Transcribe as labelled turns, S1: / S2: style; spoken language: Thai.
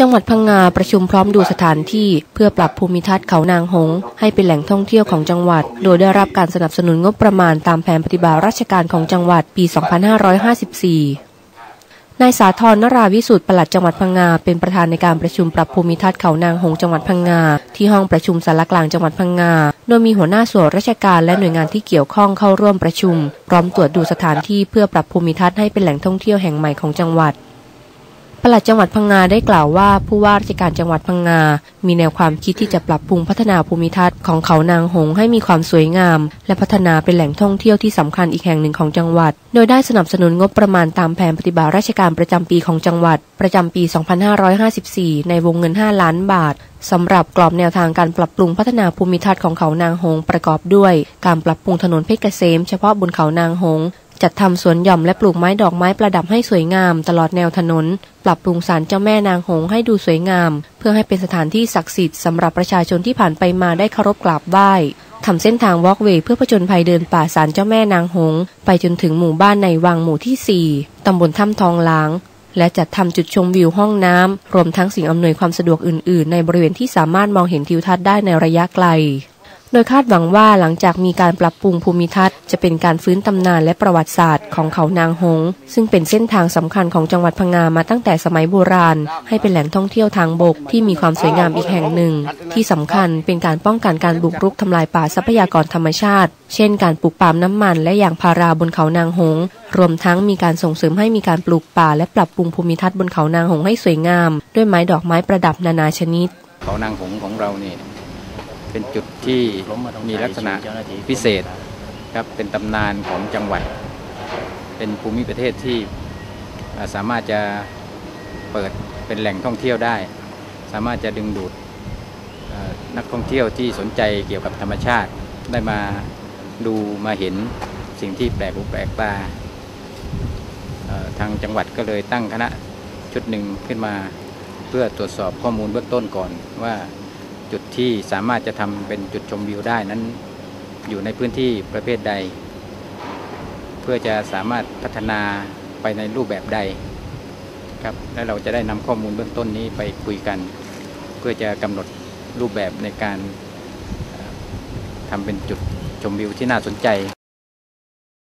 S1: จังหวัดพังงาประชุมพร้อมดูสถานที่เพื่อปรับภูมิทัศน์เขานางหง ให้เป็นแหล่งท่องเที่ยวของจังหวัด โดยได้รับการสนับสนุนงบประมาณตามแผนปฏิบัติราชการของจังหวัดปี 2554 นายสาธรนราวิสุทธิ์ปลัดจังหวัดพังงาเป็นประธานในการประชุมปรับภูมิทัศน์เขานางหงจังหวัดพังงาที่ห้องประชุมสารกลางจังหวัดพังงาโดยมีหัวหน้าส่วนราชการและหน่วยงานที่เกี่ยวข้องเข้าร่วมประชุม พร้อมตรวจดูสถานที่เพื่อปรับภูมิทัศน์ให้เป็นแหล่งท่องเที่ยวแห่งใหม่ของจังหวัด ปลัดจังหวัดพังงาได้กล่าวว่า ผู้ว่าราชการจังหวัดพังงา มีแนวความคิดที่จะปรับปรุงพัฒนาภูมิทัศน์ของเขานางหงให้มีความสวยงาม และพัฒนาเป็นแหล่งท่องเที่ยวที่สำคัญอีกแห่งหนึ่งของจังหวัด โดยได้สนับสนุนงบประมาณตามแผนปฏิบัติราชการประจำปีของจังหวัด ประจำปี 2554 ในวงเงิน 5 ล้านบาทสำหรับกรอบแนวทางการปรับปรุงพัฒนาภูมิทัศน์ของเขานางหงประกอบด้วย การปรับปรุงถนนเพชรเกษมเฉพาะบนเขานางหง จัดทำสวนหย่อมและปลูกไม้ดอกไม้ประดับให้สวยงาม ตลอดแนวถนน ปรับปรุงศาลเจ้าแม่นางหงให้ดูสวยงาม เพื่อให้เป็นสถานที่ศักดิ์สิทธิ์สำหรับประชาชนที่ผ่านไปมาได้เคารพกราบไหว้ทำเส้นทางวอล์กเวย์เพื่อผจญภัยเดินป่าศาลเจ้าแม่นางหง ไปจนถึงหมู่บ้านในวังหมู่ที่ 4 ตำบลถ้ำทองหลาง และจัดทำจุดชมวิวห้องน้ำรวมทั้งสิ่งอำนวยความสะดวกอื่น ๆ ในบริเวณที่สามารถมองเห็นทิวทัศน์ได้ในระยะไกล ดยคาดหวังว่าหลังจากมีการปรับปรุงภูมิทัศน์ จะเป็นการฟื้นตำนานและประวัติศาสตร์ของเขานางหง ซึ่งเป็นเส้นทางสำคัญของจังหวัดพังงามาตั้งแต่สมัยโบราณ ให้เป็นแหล่งท่องเที่ยวทางบกที่มีความสวยงามอีกแห่งหนึ่ง ที่สำคัญเป็นการป้องกันการบุกรุกทำลายป่าทรัพยากรธรรมชาติ เช่น การปลูกปาล์มน้ำมัน และยางพาราบนเขานางหง รวมทั้งมีการส่งเสริมให้มีการปลูกป่า และปรับปรุงภูมิทัศน์บนเขานางหงให้สวยงาม ด้วยไม้ดอกไม้ประดับนานาชนิด
S2: เขานางหงของเราเนี่ย เป็นจุดที่มีลักษณะพิเศษครับเป็นตำนานของจังหวัด เป็นภูมิประเทศที่สามารถจะเปิดเป็นแหล่งท่องเที่ยวได้ สามารถจะดึงดูดนักท่องเที่ยวที่สนใจเกี่ยวกับธรรมชาติได้มาดูมาเห็นสิ่งที่แปลกหูแปลกตาทางจังหวัดก็เลยตั้งคณะชุดหนึ่งขึ้นมาเพื่อตรวจสอบข้อมูลเบื้องต้นก่อนว่า จุดที่สามารถจะทำเป็นจุดชมวิวได้นั้นอยู่ในพื้นที่ประเภทใด เพื่อจะสามารถพัฒนาไปในรูปแบบใดครับและเราจะได้นำข้อมูลเบื้องต้นนี้ไปคุยกัน เพื่อจะกำหนดรูปแบบในการทำเป็นจุดชมวิวที่น่าสนใจ